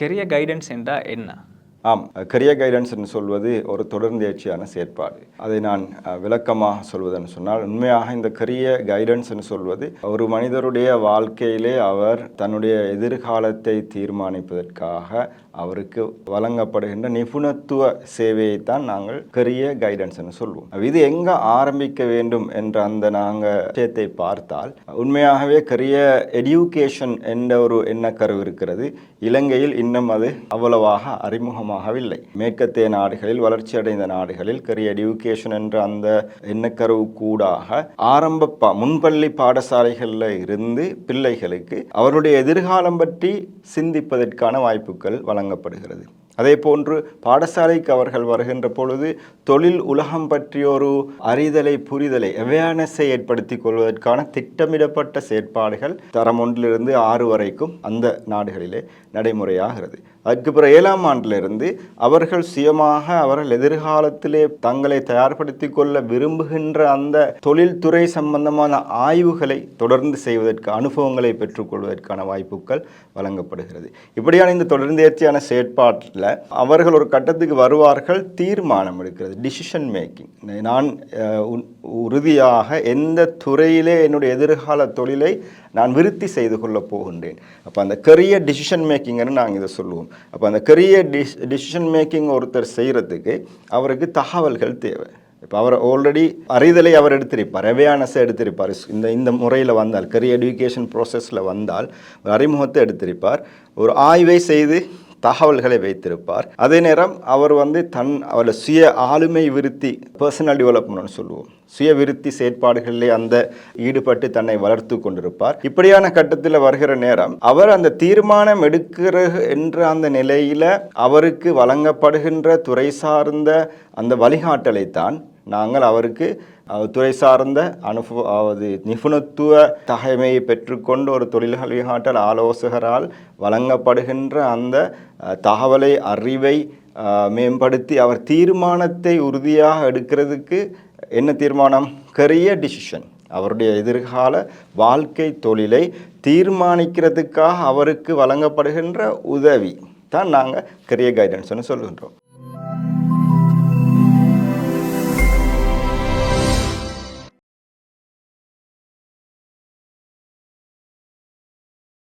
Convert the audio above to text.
Career guidance என்றால் என்ன? ஆம் கரியர் கைடன்ஸ் என்று சொல்வது ஒரு தொடர்ந்தேர்ச்சியான செயற்பாடு. அதை நான் விளக்கமாக சொல்வதென்று சொன்னால் உண்மையாக இந்த கரியர் கைடன்ஸ் என்று சொல்வது ஒரு மனிதருடைய வாழ்க்கையிலே அவர் தன்னுடைய எதிர்காலத்தை தீர்மானிப்பதற்காக அவருக்கு வழங்கப்படுகின்ற நிபுணத்துவ சேவையை தான் நாங்கள் கரியர் கைடன்ஸ் என்று சொல்வோம். இது எங்கே ஆரம்பிக்க வேண்டும் என்ற அந்த நாங்கள் விஷயத்தை பார்த்தால் உண்மையாகவே கரியர் எடியூகேஷன் என்ற ஒரு எண்ணக்கரு இருக்கிறது. இலங்கையில் இன்னும் அது அவ்வளவாக அறிமுகமாக அதிகமாகவில்லை மேற்கத்திய நாடுகளில் வளர்ச்சியடைந்த நாடுகளில் கரிய எடியூகேஷன் என்ற அந்த எண்ணக்கருவு கூடாக ஆரம்ப ப முன்பள்ளி பாடசாலைகளில் இருந்து பிள்ளைகளுக்கு அவருடைய எதிர்காலம் பற்றி சிந்திப்பதற்கான வாய்ப்புகள் வழங்கப்படுகிறது. அதே போன்று பாடசாலைக்கு அவர்கள் வருகின்ற பொழுது தொழில் உலகம் பற்றிய ஒரு அறிதலை புரிதலை அவேர்னஸை ஏற்படுத்திக் கொள்வதற்கான திட்டமிடப்பட்ட செயற்பாடுகள் தரம் ஒன்றிலிருந்து ஆறு வரைக்கும் அந்த நாடுகளிலே நடைமுறையாகிறது. அதுக்கு பிறகு ஏழாம் ஆண்டிலிருந்து அவர்கள் சுயமாக அவர்கள் எதிர்காலத்திலே தங்களை தயார்படுத்தி கொள்ள விரும்புகின்ற அந்த தொழில்துறை சம்பந்தமான ஆய்வுகளை தொடர்ந்து செய்வதற்கு அனுபவங்களை பெற்றுக்கொள்வதற்கான வாய்ப்புகள் வழங்கப்படுகிறது. இப்படியான இந்த தொடர்ந்தேர்ச்சியான செயற்பாட்டில் அவர்கள் ஒரு கட்டத்துக்கு வருவார்கள் தீர்மானம் எடுக்கிறது டிசிஷன் மேக்கிங் நான் உறுதியாக எந்த துறையிலே என்னுடைய எதிர்கால தொழிலை நான் விருத்தி செய்து கொள்ளப் போகின்றேன். அப்போ அந்த கரியர் டிசிஷன் மேக்கிங்னு நாங்கள் இதை சொல்லுவோம். அப்போ அந்த கரியர் டிஸ் டிசிஷன் மேக்கிங் ஒருத்தர் செய்கிறதுக்கு அவருக்கு தகவல்கள் தேவை. இப்போ அவர் ஆல்ரெடி அறிதலை அவர் எடுத்திருப்பார் அவேர்னஸை எடுத்திருப்பார். இந்த இந்த முறையில் வந்தால் கரியர் எஜுகேஷன் ப்ராசஸில் வந்தால் ஒரு அறிமுகத்தை எடுத்திருப்பார். ஒரு ஆய்வை செய்து தகவல்களை வைத்திருப்பார். அதே நேரம் அவர் வந்து தன் அவளை சுய ஆளுமை விருத்தி பர்சனல் டெவலப்மெண்ட்னு சொல்லுவோம். சுய விருத்தி செயற்பாடுகளிலே அந்த ஈடுபட்டு தன்னை வளர்த்து கொண்டிருப்பார். இப்படியான கட்டத்தில் வருகிற நேரம் அவர் அந்த தீர்மானம் எடுக்கிற என்ற அந்த நிலையில அவருக்கு வழங்கப்படுகின்ற துறை சார்ந்த அந்த வழிகாட்டலைத்தான் நாங்கள் அவருக்கு துறை சார்ந்த அனுபவ அதாவது நிபுணத்துவ தகைமையை பெற்றுக்கொண்டு ஒரு தொழில் வழிகாட்டல் ஆலோசகரால் வழங்கப்படுகின்ற அந்த தகவலை அறிவை மேம்படுத்தி அவர் தீர்மானத்தை உறுதியாக எடுக்கிறதுக்கு என்ன தீர்மானம்? கரிய டிசிஷன் அவருடைய எதிர்கால வாழ்க்கை தொழிலை தீர்மானிக்கிறதுக்காக அவருக்கு வழங்கப்படுகின்ற உதவி. தான் நாங்கள் கரிய கைடன்ஸ்னு சொல்கின்றோம்.